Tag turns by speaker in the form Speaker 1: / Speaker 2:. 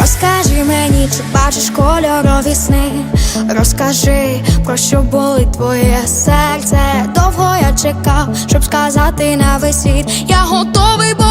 Speaker 1: Розкажи мені, чи бачиш кольорові сни Розкажи, про що болить твоє серце. Довго я чекав, щоб сказати на весь світ, я готовий.